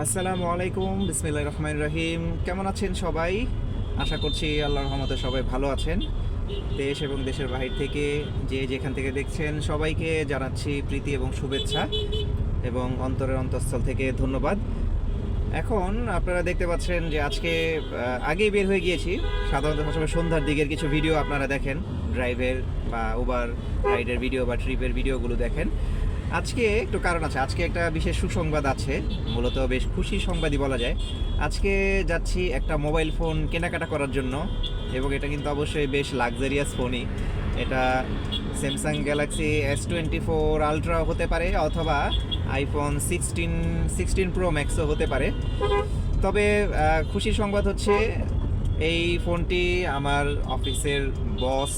আসসালামু আলাইকুম, বিসমিল্লাহির রহমানির রহিম। কেমন আছেন সবাই? আশা করছি আল্লাহর রহমতে সবাই ভালো আছেন। দেশ এবং দেশের বাহির থেকে যে যেখান থেকে দেখছেন, সবাইকে জানাচ্ছি প্রীতি এবং শুভেচ্ছা এবং অন্তরের অন্তঃস্থল থেকে ধন্যবাদ। এখন আপনারা দেখতে পাচ্ছেন যে আজকে আগেই বের হয়ে গিয়েছি। সাধারণত সবসময় সন্ধ্যার দিকের কিছু ভিডিও আপনারা দেখেন ড্রাইভের বা উবার রাইডের ভিডিও বা ট্রিপের ভিডিওগুলো দেখেন। আজকে একটু কারণ আছে। আজকে একটা বিশেষ সুসংবাদ আছে। মূলত বেশ খুশি সংবাদই বলা যায়। আজকে যাচ্ছি একটা মোবাইল ফোন কেনাকাটা করার জন্য এবং এটা কিন্তু অবশ্যই বেশ লাক্সারিয়াস ফোনই। এটা Samsung Galaxy S twenty four Ultra হতে পারে অথবা আইফোন সিক্সটিন সিক্সটিন প্রো ম্যাক্সও হতে পারে। তবে খুশির সংবাদ হচ্ছে, এই ফোনটি আমার অফিসের বস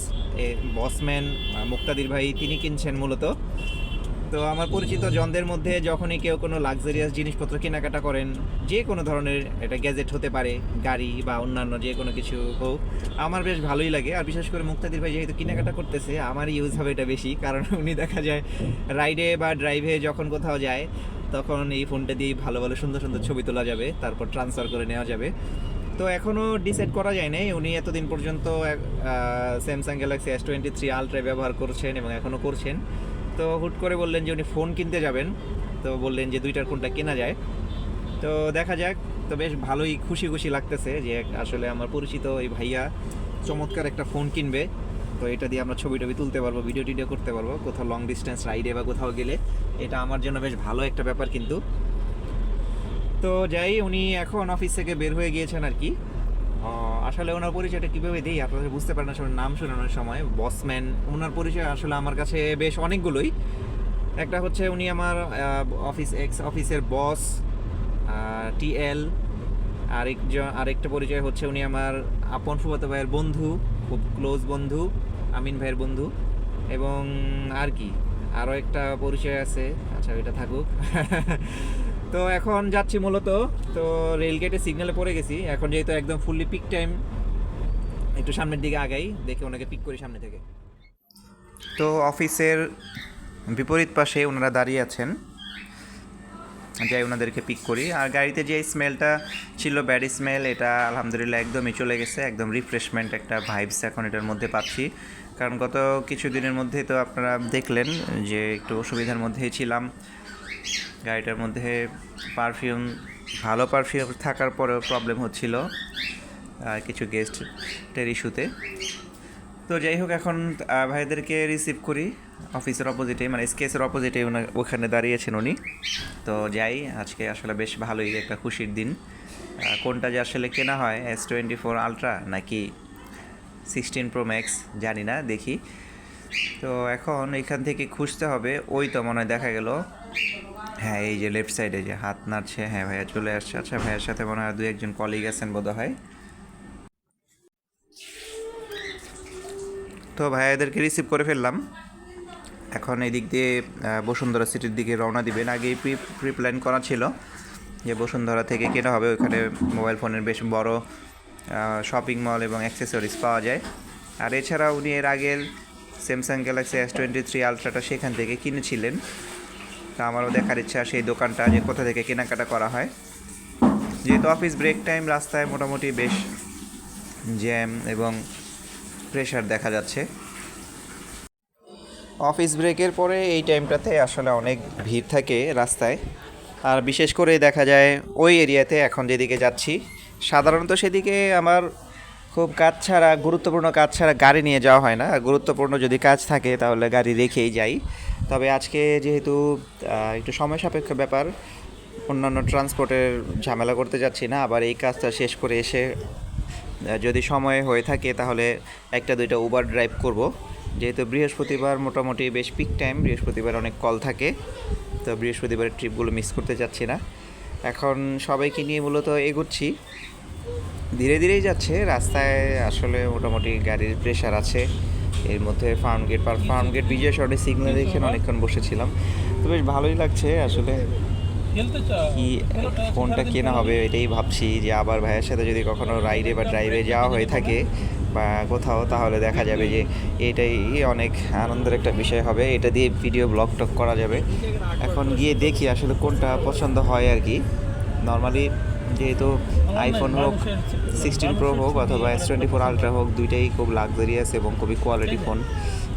বসম্যান, মুক্তাদির ভাই, তিনি কিনছেন মূলত। তো আমার পরিচিত জনদের মধ্যে যখনই কেউ কোনো লাক্সারিয়াস জিনিসপত্র কেনাকাটা করেন, যে কোনো ধরনের এটা গ্যাজেট হতে পারে, গাড়ি বা অন্যান্য যে কোনো কিছু হোক, আমার বেশ ভালোই লাগে। আর বিশেষ করে মুক্তাদির ভাই যেহেতু কেনাকাটা করতেছে আমার ইউজ হবে এটা বেশি, কারণ উনি দেখা যায় রাইডে বা ড্রাইভে যখন কোথাও যায়, তখন এই ফোনটা দিয়ে ভালো ভালো সুন্দর সুন্দর ছবি তোলা যাবে, তারপর ট্রান্সফার করে নেওয়া যাবে। তো এখনও ডিসাইড করা যায় নাই, উনি এতদিন পর্যন্ত Samsung Galaxy S twenty three Ultra ব্যবহার করছেন এবং এখনও করছেন। তো হুট করে বললেন যে উনি ফোন কিনতে যাবেন। তো বললেন যে দুইটার কোনটা কেনা যায়। তো দেখা যাক, তো বেশ ভালোই খুশি খুশি লাগতেছে যে আসলে আমার পরিচিত এই ভাইয়া চমৎকার একটা ফোন কিনবে। তো এটা দিয়ে আমরা ছবি টবি তুলতে পারব, ভিডিও টিডিও করতে পারব, কোথাও লং ডিস্টেন্স রাইডে বা কোথাও গেলে। এটা আমার জন্য বেশ ভালো একটা ব্যাপার কিন্তু। তো যাই, উনি এখন অফিস থেকে বের হয়ে গিয়েছেন আর কি। আসলে ওনার পরিচয়টা কীভাবে দিই আপনাদের বুঝতে পারেন আসলে নাম শোনানোর সময়। বসম্যান ওনার পরিচয় আসলে আমার কাছে বেশ অনেকগুলোই। একটা হচ্ছে উনি আমার অফিস এক্স অফিসের বস টিএল আরেকজন আরেকটা পরিচয় হচ্ছে উনি আমার আপন ফুফাতো ভাইয়ের বন্ধু, খুব ক্লোজ বন্ধু, আমিন ভাইয়ের বন্ধু। এবং আর কি আরও একটা পরিচয় আছে। আচ্ছা ওইটা থাকুক। তো এখন যাচ্ছি মূলত। তো রেলগেটে সিগন্যালে পড়ে গেছি। এখন যেহেতু একদম ফুললি পিক টাইম একটু সামনের দিকে আগাই, দেখে ওনাকে পিক করি সামনে থেকে। তো অফিসের বিপরীত পাশে ওনারা দাঁড়িয়ে আছেন। যাই ওনাদেরকে পিক করি। আর গাড়িতে যে স্মেলটা ছিল ব্যাড স্মেল এটা আলহামদুলিল্লাহ একদমই চলে গেছে। একদম রিফ্রেশমেন্ট একটা ভাইবস এখন এটার মধ্যে পাচ্ছি। কারণ গত কিছু দিনের মধ্যে তো আপনারা দেখলেন যে একটু অসুবিধার মধ্যেই ছিলাম। গাড়িটার মধ্যে পারফিউম ভালো পারফিউম থাকার পরেও প্রবলেম হচ্ছিল। কিছু গেস্টের ইস্যুতে। তো যাই হোক, এখন ভাইদেরকে রিসিভ করি। অফিসের অপোজিটে মানে স্কেসের অপোজিটে ওখানে দাঁড়িয়েছেন উনি। তো যাই, আজকে আসলে বেশ ভালোই একটা খুশির দিন। কোনটা যে আসলে কেনা হয় এস টোয়েন্টি ফোর আলট্রা নাকি সিক্সটিন প্রো ম্যাক্স জানি না, দেখি। তো এখন এখান থেকে খুঁজতে হবে, ওই তো মনে হয় দেখা গেল। হ্যাঁ এই যে লেফট সাইডে যে হাত নাড়ছে হ্যাঁ ভাইয়া চলে আসছে। আচ্ছা ভাইয়ের সাথে মনে হয় দু একজন কলিগ আছেন বোধ হয় তো ভাইয়াদেরকে রিসিভ করে ফেললাম। এখন এই দিক দিয়ে বসুন্ধরা সিটির দিকে রওনা দিবেন। আগেই প্রি প্রি প্ল্যান করা ছিল যে বসুন্ধরা থেকে কেনা হবে। ওখানে মোবাইল ফোনের বেশ বড় শপিং মল এবং অ্যাক্সেসরিজ পাওয়া যায়। আর এছাড়া উনি এর আগের Samsung Galaxy S twenty three আলট্রাটা সেখান থেকে কিনেছিলেন। তা আমারও দেখার ইচ্ছা সেই দোকানটা যে কোথা থেকে কেনাকাটা করা হয়। যেহেতু অফিস ব্রেক টাইম রাস্তায় মোটামুটি বেশ জ্যাম এবং প্রেশার দেখা যাচ্ছে। অফিস ব্রেকের পরে এই টাইমটাতে আসলে অনেক ভিড় থাকে রাস্তায়। আর বিশেষ করে দেখা যায়, ওই এরিয়াতে এখন যেদিকে যাচ্ছি, সাধারণত সেদিকে আমার খুব কাজ ছাড়া, গুরুত্বপূর্ণ কাজ ছাড়া গাড়ি নিয়ে যাওয়া হয় না। গুরুত্বপূর্ণ যদি কাজ থাকে, তাহলে গাড়ি রেখেই যাই। তবে আজকে যেহেতু একটু সময় সাপেক্ষ ব্যাপার, অন্যান্য ট্রান্সপোর্টের ঝামেলা করতে যাচ্ছি না। আবার এই কাজটা শেষ করে এসে যদি সময় হয়ে থাকে তাহলে একটা দুইটা উবার ড্রাইভ করব। যেহেতু বৃহস্পতিবার মোটামুটি বেশ পিক টাইম বৃহস্পতিবার অনেক কল থাকে তো বৃহস্পতিবারের ট্রিপগুলো মিস করতে যাচ্ছি না। এখন সবাইকে নিয়ে মূলত এগোচ্ছি। ধীরে ধীরেই যাচ্ছে রাস্তায় আসলে মোটামুটি গাড়ির প্রেশার আছে। এর মধ্যে farm gate per farm gate Bijoy শর্টে সিগন্যাল দেখে অনেকক্ষণ বসেছিলাম। তো বেশ ভালোই লাগছে আসলে। কি ফোনটা কেনা হবে এটাই ভাবছি যে আবার ভাইয়ের সাথে যদি কখনো রাইডে বা ড্রাইভে যাওয়া হয়ে থাকে বা কোথাও তাহলে দেখা যাবে যে এটাই অনেক আনন্দের একটা বিষয় হবে। এটা দিয়ে ভিডিও ব্লগ টক করা যাবে। এখন গিয়ে দেখি আসলে কোনটা পছন্দ হয় আর কি। নর্মালি যেহেতু আইফোন হোক সিক্সটিন প্রো হোক অথবা এস টোয়েন্টি ফোর আলট্রা হোক দুইটাই খুব লাক্সারিয়াস এবং খুবই কোয়ালিটি ফোন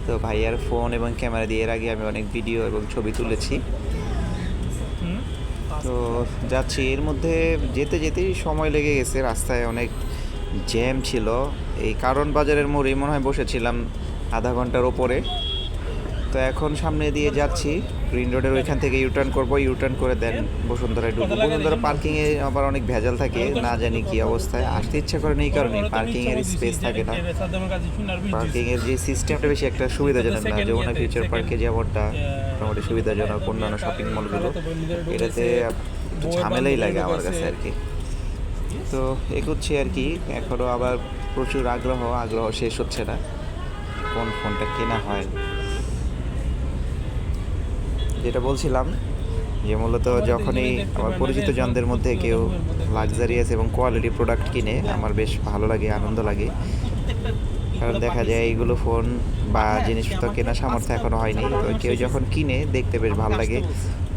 তো ভাইয়ার ফোন এবং ক্যামেরা দিয়ে এর আগে আমি অনেক ভিডিও এবং ছবি তুলেছি। তো যাচ্ছি। এর মধ্যে যেতে যেতেই সময় লেগে গেছে, রাস্তায় অনেক জ্যাম ছিল। এই কারণ বাজারের মোড়ে মনে হয় বসেছিলাম আধা ঘণ্টার ওপরে। তো এখন সামনে দিয়ে যাচ্ছি। গ্রিন রোডের ওইখান থেকে ইউটার্ন করব ইউটার্ন করে দেন বসুন্ধরায় ঢুকবো। বসুন্ধরা পার্কিংয়ে আবার অনেক ভেজাল থাকে না জানি কি অবস্থায়। আসতে ইচ্ছা করে এই কারণে পার্কিংয়ের স্পেস থাকে না। পার্কিংয়ের যে সিস্টেমটা বেশি একটা সুবিধাজনক না যমুনা ফিউচার পার্কে যেমনটা মোটামুটি সুবিধাজনক অন্যান্য শপিং মলগুলো এটাতে একটু ঝামেলাই লাগে আমার কাছে আর কি। তো এগোচ্ছি আর কি এখনও আবার প্রচুর আগ্রহ আগ্রহ শেষ হচ্ছে না। কোন ফোনটা কেনা হয়? যেটা বলছিলাম, যে মূলত যখনই আমার পরিচিত জনদের মধ্যে কেউ লাক্সারিয়াস এবং কোয়ালিটি প্রোডাক্ট কিনে, আমার বেশ ভালো লাগে, আনন্দ লাগে। কারণ দেখা যায় এইগুলো ফোন বা জিনিস তো কেনার সামর্থ্য এখনও হয়নি। তো কেউ যখন কিনে, দেখতে বেশ ভালো লাগে।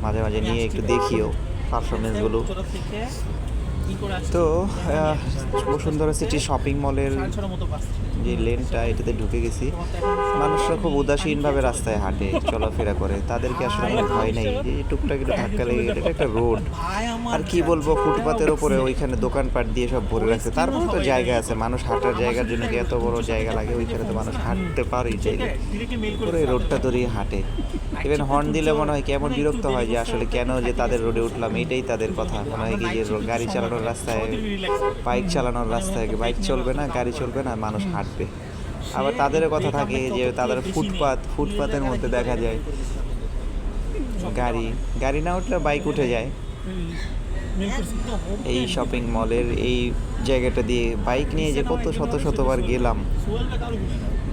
মাঝে মাঝে নিয়ে একটু দেখিও পারফরমেন্সগুলো তো বসুন্ধরা সিটি শপিং মলের যে লেনটা এটাতে ঢুকে গেছি। মানুষরা খুব উদাসীনভাবে রাস্তায় হাঁটে চলাফেরা করে। তাদেরকে আসলে কোনো ভয় নেই। যে টুকটাক একটু ধাক্কা লেগে গেলে এটা একটা রোড আর কি বলব ফুটপাতের ওপরে ওইখানে দোকানপাট দিয়ে সব ভরে রাখছে। তারপরে তো জায়গা আছে। মানুষ হাঁটার জায়গার জন্য কি এত বড় জায়গা লাগে? ওইখানে তো মানুষ হাঁটতে পারেই চাইলে পুরো রোডটা ধরেই হাঁটে। ইভেন হর্ন দিলে মনে হয় কেমন বিরক্ত হয় যে আসলে কেন যে তাদের রোডে উঠলাম এটাই তাদের কথা। মনে হয় কি যে গাড়ি চালানোর রাস্তায় বাইক চালানোর রাস্তায় বাইক চলবে না গাড়ি চলবে না মানুষ হাঁটবে। আবার তাদেরও কথা থাকে যে তাদের ফুটপাত ফুটপাতের মধ্যে দেখা যায়। গাড়ি। গাড়ি না উঠলে বাইক উঠে যায়। এই শপিং মলের এই জায়গাটা দিয়ে বাইক নিয়ে যে কত শত শতবার গেলাম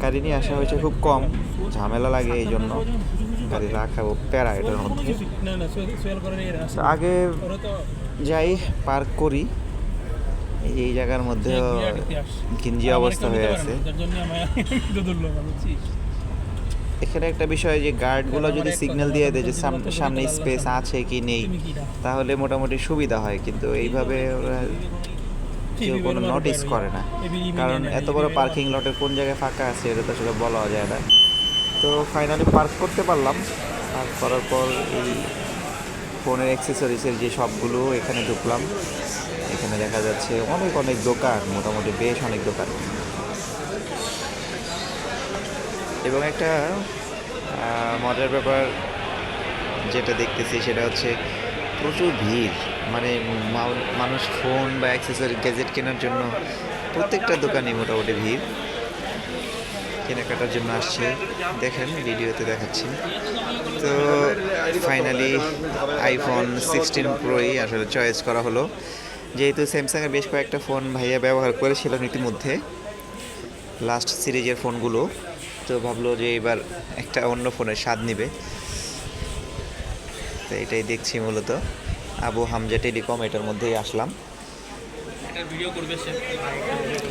গাড়ি নিয়ে আসা হয়েছে খুব কম ঝামেলা লাগে এই জন্য ও প্যারা এটার মধ্যে আগে যাই পার্ক করি। এই এই জায়গার মধ্যে ঘিঞ্জি অবস্থা হয়ে আছে। এখানে একটা বিষয় যে গার্ডগুলো যদি সিগন্যাল দিয়ে দেয় যে সাম- সামনে স্পেস আছে কি নেই তাহলে মোটামুটি সুবিধা হয়। কিন্তু এইভাবে ওরা কেউ কোনো নোটিস করে না। কারণ এত বড় পার্কিং লটের কোন জায়গায় ফাঁকা আছে এটা তো আসলে বলা যায় না। তো ফাইনালি পার্ক করতে পারলাম। পার্ক করার পর এই ফোনের অ্যাক্সেসরিজের যে সবগুলো এখানে ঢুকলাম। এখানে দেখা যাচ্ছে অনেক অনেক দোকান, মোটামুটি বেশ অনেক দোকান। এবং একটা মজার ব্যাপার যেটা দেখতেছি সেটা হচ্ছে প্রচুর ভিড়। মানে মানুষ ফোন বা অ্যাক্সেসরি গ্যাজেট কেনার জন্য প্রত্যেকটা দোকানে মোটামুটি ভিড়। কেনাকাটার জন্য আসছে। দেখেন, ভিডিওতে দেখাচ্ছি। তো ফাইনালি আইফোন সিক্সটিন প্রোই আসলে চয়েস করা হলো। যেহেতু স্যামসাংয়ের বেশ কয়েকটা ফোন ভাইয়া ব্যবহার করেছিলেন ইতিমধ্যে লাস্ট সিরিজের ফোনগুলো তো ভাবলো যে এবার একটা অন্য ফোনের স্বাদ নিবে। তো এটাই দেখছি মূলত। আবু হামজা টেলিকম এটার মধ্যেই আসলাম।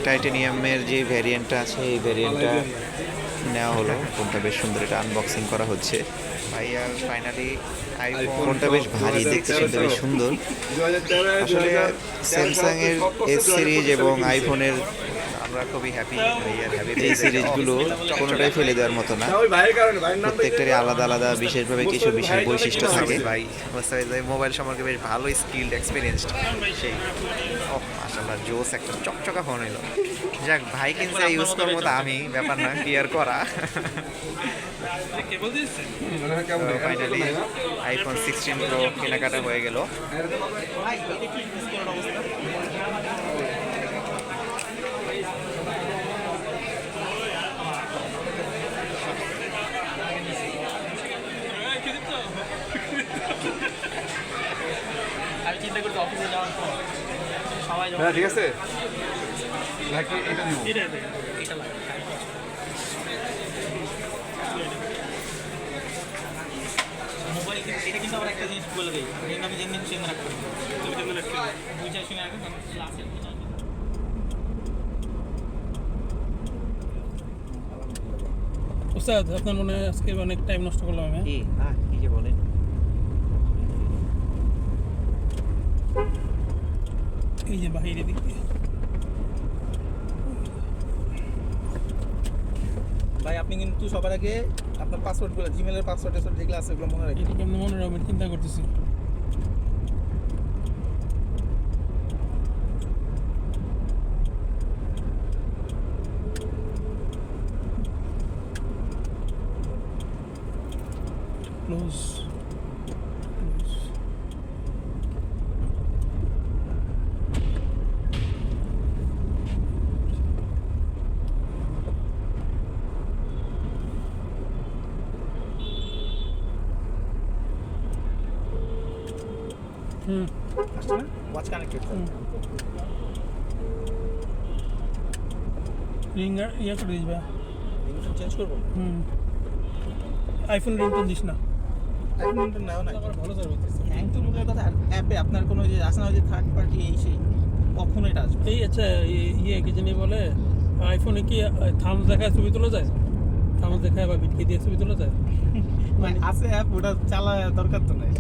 টাইটেনিয়ামের যে ভ্যারিয়েন্টটা আছে এই ভ্যারিয়েন্টটা নেওয়া হলো। ফোনটা বেশ সুন্দর এটা আনবক্সিং করা হচ্ছে। ভাই আর ফাইনালি আইফোনটা বেশ ভারী দেখতে শুনতে বেশ সুন্দর। আসলে স্যামসাংয়ের এস সিরিজ এবং আইফোনের আমরা খুবই হ্যাপি এই সিরিজগুলো কোনোটাই ফেলে দেওয়ার মতো না। প্রত্যেকটারই আলাদা আলাদা বিশেষভাবে কিছু বিশেষ বৈশিষ্ট্য থাকে। ভাই মোবাইল সম্পর্কে বেশ ভালো স্কিল এক্সপিরিয়েন্সড সেই। ও জোস একটা চকচকা ফোন হইল যাক ভাই কিনছে ইউজ করব তা আমি ব্যাপার না ক্লিয়ার করা ফাইনালি আইফোন সিক্সটিন প্রো কেনাকাটা হয়ে গেল আমি চিন্তা করছি অফিসে যাওয়ার পর হ্যাঁ ঠিক আছে। নাকি এটা দিব মোবাইল কিন্তু এটা কিন্তু আবার একটা জিনিস বলে দেয় আমি যেমনি সেমনি রাখতে তুমি যেমনি রাখতে দুই চার সময় রাখবে তখন ওস্তাদ আপনার মনে হয় আজকে অনেক টাইম নষ্ট করলাম আমি? হ্যাঁ? কি না কি যে বলেন। এই যে বাহিরে দিক দিয়ে ভাই আপনি কিন্তু সবার আগে আপনার পাসওয়ার্ডগুলো জিমেলের পাসওয়ার্ড টাসওয়ার্ড যেগুলো আছে ওগুলো মনে রাখবেন মনে রাখবেন চিন্তা করতেছি ক্লোজ ক্লোজ হুম ওয়াচ কানেক্টেড হুম রিঙ্গার ইয়ে করে দিস ভাই রিংটোন চেঞ্জ করব হুম আইফোন রিংটোন দিস না আইফোন রিংটোন নাও না ভালো সার্ভিস হ্যাং তো দূরের কথা অ্যাপে আপনার কোনো যে আসে না যে থার্ড পার্টি এই সেই কখনো এটা আসবে? এই আচ্ছা ইয়ে কি জানি বলে আইফোনে কি থামস দেখায় ছবি তোলা যায়? থামস দেখায় বা বিটকে দিয়ে ছবি তোলা যায়? মানে আছে অ্যাপ ওটা চালা দরকার তো নাই।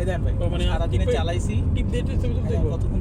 এই দেন ভাই মানে সারাদিনে চালাইছি? কতক্ষণ